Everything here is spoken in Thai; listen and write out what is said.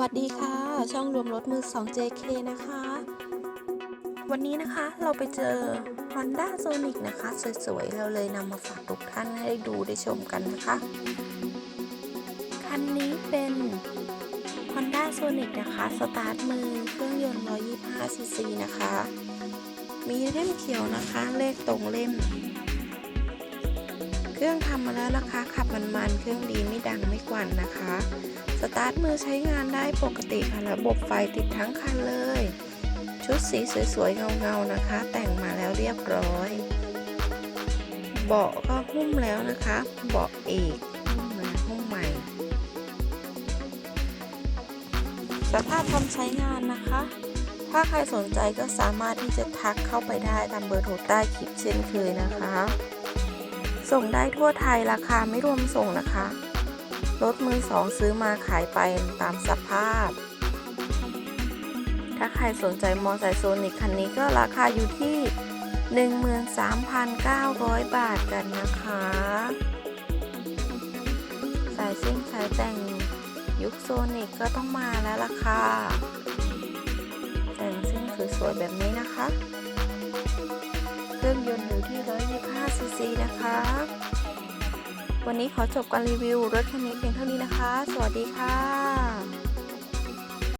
วัสดีค่ะ ช่องรวมรถมือ 2 JK นะคะ วันนี้นะคะเราไปเจอ Honda Sonic นะคะ สวยๆ เราเลยนำมาฝากทุกท่านให้ได้ดูได้ชมกันนะคะ คันนี้เป็น Honda Sonic นะคะ สตาร์ทมือเครื่องยนต์ 125cc นะคะ มีเล่มเขียวนะคะ เลขตรงเล่ม ครื่องทำมาแล้วนะคะขับมันๆ เครื่องดีไม่ดังไม่กวนนะคะ สตาร์ทมือใช้งานได้ปกติค่ะ ระบบไฟติดทั้งคันเลย ชุดสีสวยๆ เงาๆนะคะ แต่งมาแล้วเรียบร้อย เบาะก็หุ้มแล้วนะคะ เบาะเอกหุ้มมาหุ้มใหม่ สภาพพร้อมใช้งานนะคะ ถ้าใครสนใจก็สามารถที่จะทักเข้าไปได้ตามเบอร์โทรใต้คลิปเช่นเคยนะคะ ส่งได้ทั่วไทยราคาไม่รวมส่งนะคะ รถมือสองซื้อมาขายไปตามสภาพ ถ้าใครสนใจมอไซค์โซนิกคันนี้ก็ราคาอยู่ที่ 13,900 บาทกันนะคะสายซิ่งสายแต่งยุคโซนิกก็ต้องมาแล้วล่ะค่ะ แต่งซิ่งสวยๆแบบนี้นะคะ เครื่องยนต์อยู่ที่125 ซีซีนะคะ วันนี้ขอจบการรีวิวรถคันนี้เพียงเท่านี้นะคะ สวัสดีค่ะ